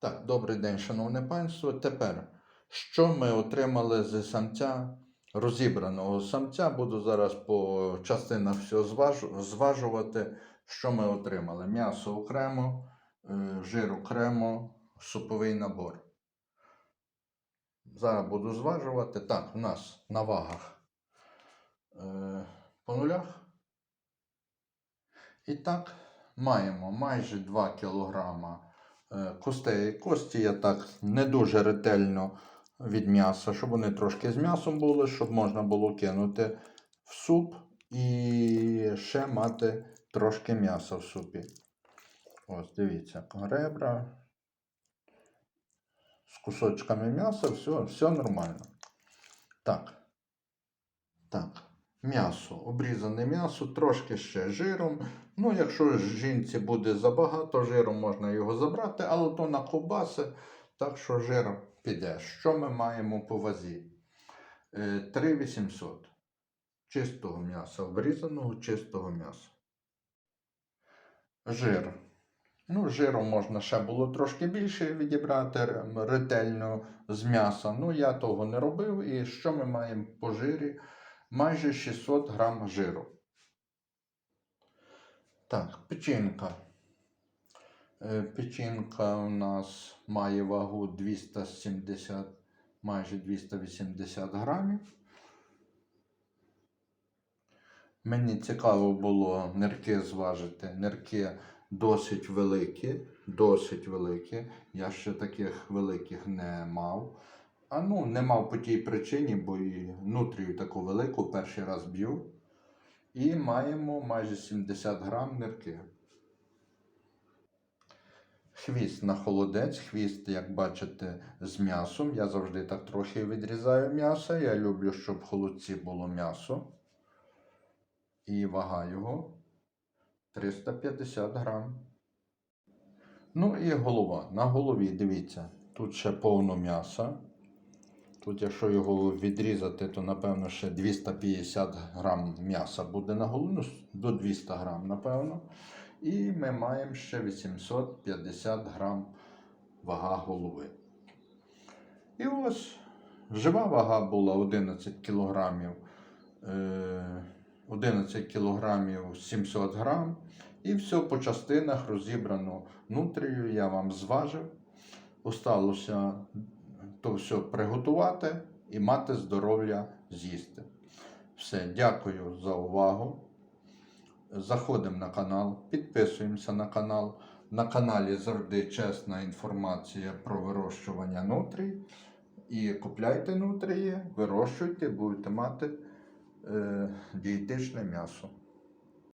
Так, добрий день, шановне панство. Тепер, що ми отримали з самця розібраного самця? Буду зараз по частинах все зважувати, що ми отримали. М'ясо окремо, е, жир окремо, суповий набор. Зараз буду зважувати. Так, у нас на вагах е, по нулях. І так, маємо майже 2 кілограма костей. Кості я так не дуже ретельно від м'яса, щоб вони трошки з м'ясом були, щоб можна було кинути в суп і ще мати трошки м'яса в супі. Ось, дивіться, ребра з кусочками м'яса, все, все нормально. Так. Так. М'ясо, обрізане м'ясо, трошки ще жиром. Ну, якщо жінці буде забагато жиру, можна його забрати, але то на ковбаси, так що жир піде. Що ми маємо по вазі? Е, 3800 чистого м'яса, обрізаного чистого м'яса. Жир. Ну, жиру можна ще було трошки більше відібрати ре- ретельно з м'яса. Ну, я того не робив. І що ми маємо по жирі? Майже 600 грам жиру. Так, печінка. Е, Печінка у нас має вагу 270, майже 280 грамів. Мені цікаво було нирки зважити. Нирки досить великі, досить великі. Я ще таких великих не мав. А ну, не мав по тій причині, бо і нутрію таку велику перший раз б'ю. І маємо майже 70 грам нирки. Хвіст на холодець, хвіст, як бачите, з м'ясом. Я завжди так трохи відрізаю м'ясо. Я люблю, щоб в холодці було м'ясо. І вага його 350 грам. Ну і голова. На голові, дивіться, тут ще повно м'яса. Тут, якщо його відрізати, то напевно ще 250 грам м'яса буде на голові, ну, до 200 грам, напевно. І ми маємо ще 850 грам вага голови. І ось жива вага була 11 кілограмів. Е, 11 кілограмів 700 грам. І все по частинах розібрано нутрію, я вам зважив. Осталося то все приготувати і мати здоров'я з'їсти. Все, дякую за увагу. Заходимо на канал, підписуємося на канал. На каналі завжди чесна інформація про вирощування нутрій. І купляйте нутрії, вирощуйте, будете мати е, дієтичне м'ясо.